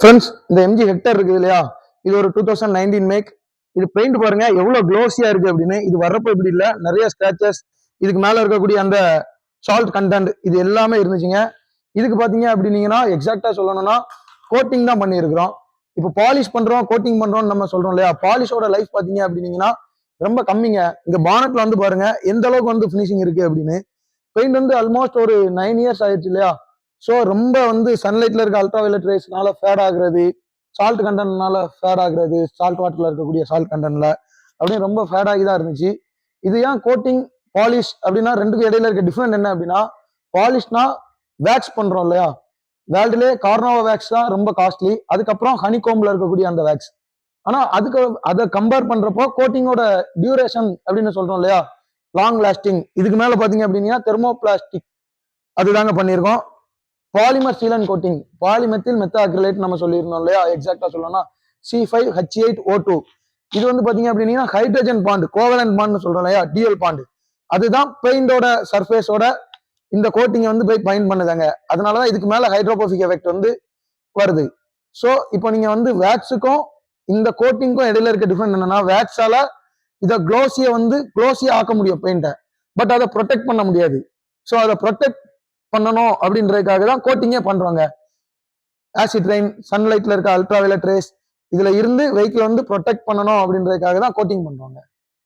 Friends இந்த MG hectare இருக்குது இல்லையா? இது ஒரு டூ தௌசண்ட் நைன்டீன் மேக் இது பெயிண்ட் பாருங்க எவ்வளவு க்ளோஸியா இருக்கு அப்படின்னு. இது வர்றப்போ இப்படி இல்லை நிறைய ஸ்கிராச்சஸ் இதுக்கு மேல இருக்கக்கூடிய அந்த சால்ட் கண்டென்ட் இது எல்லாமே இருந்துச்சுங்க. இதுக்கு பாத்தீங்க அப்படின்னீங்கன்னா எக்ஸாக்டா சொல்லணும்னா கோட்டிங் தான் பண்ணியிருக்கிறோம். இப்போ பாலிஷ் பண்றோம் கோட்டிங் பண்றோம்னு நம்ம சொல்றோம் இல்லையா? பாலிஷோட லைஃப் பாத்தீங்க அப்படின்னீங்கன்னா ரொம்ப கம்மிங்க. இந்த பானட்ல வந்து பாருங்க எந்த அளவுக்கு வந்து ஃபினிஷிங் இருக்கு அப்படின்னு. பெயிண்ட் வந்து ஆல்மோஸ்ட் ஒரு நைன் இயர்ஸ் ஆயிடுச்சு இல்லையா? ஸோ ரொம்ப வந்து சன்லைட்ல இருக்க அல்ட்ரா வயலட் ரேஸ்னால ஃபேட் ஆகுறது சால்ட் கண்டென்ட்னால ஃபேட் ஆகுறது சால்ட் வாட்டர்ல இருக்கக்கூடிய சால்ட் கண்டன்ல அப்படின்னு ரொம்ப ஃபேட் ஆகி தான் இருந்துச்சு. இது ஏன் கோட்டிங் பாலிஷ் அப்படின்னா ரெண்டுக்கும் இடையில இருக்க டிஃப்ரெண்ட் என்ன அப்படின்னா பாலிஷ்னா வேக்ஸ் பண்றோம் இல்லையா? வேர்ல்டுலேயே கார்னோவா வேக்ஸ் தான் ரொம்ப காஸ்ட்லி அதுக்கப்புறம் ஹனிகோம்ல இருக்கக்கூடிய அந்த வேக்ஸ் ஆனா அதுக்கு அதை கம்பேர் பண்றப்போ கோட்டிங்கோட டியூரேஷன் அப்படின்னு சொல்றோம் இல்லையா? லாங் லாஸ்டிங் இதுக்கு மேல பாத்தீங்க அப்படின்னா தெர்மோ பிளாஸ்டிக் அதுதாங்க பண்ணியிருக்கோம். Polymer sealant coating polymethyl methacrylate நம்ம சொல்லியிருந்தோம் இல்லையா? எக்ஸாக்டா சொல்லணும்னா C five H eight O two இது வந்து பாத்தீங்க அப்படின்னா ஹைட்ரஜன் பாண்டு கோவலன் பாண்ட் சொல்றோம் இல்லையா? டிஎல் பாண்டு அதுதான் பெயிண்டோட சர்ஃபேஸோட இந்த கோட்டிங்கை வந்து போய் பயன் பண்ணுதாங்க. அதனாலதான் இதுக்கு மேல ஹைட்ரோபோபிக் எஃபெக்ட் வந்து வருது. ஸோ இப்போ நீங்க வந்து வேக்ஸுக்கும் இந்த கோட்டிங்க்கும் இடையில இருக்க டிஃபரெண்ட் என்னன்னா வேக்ஸால இதை க்ளோஸியை வந்து க்ளோஸியா ஆக்க முடியும் பெயிண்டை பட் அதை ப்ரொடெக்ட் பண்ண முடியாது. ஸோ அதை ப்ரொடெக்ட் பண்ணணும் அப்படின்றதுக்காக தான் கோட்டிங்கே பண்றாங்க. ஆசிட் ரெயின் சன்லைட்ல இருக்க அல்ட்ரா வயலட் ரேஸ் இதுல இருந்து வெஹிக்கிள் வந்து ப்ரொடெக்ட் பண்ணணும் அப்படின்றதுக்காக தான் கோட்டிங் பண்றாங்க.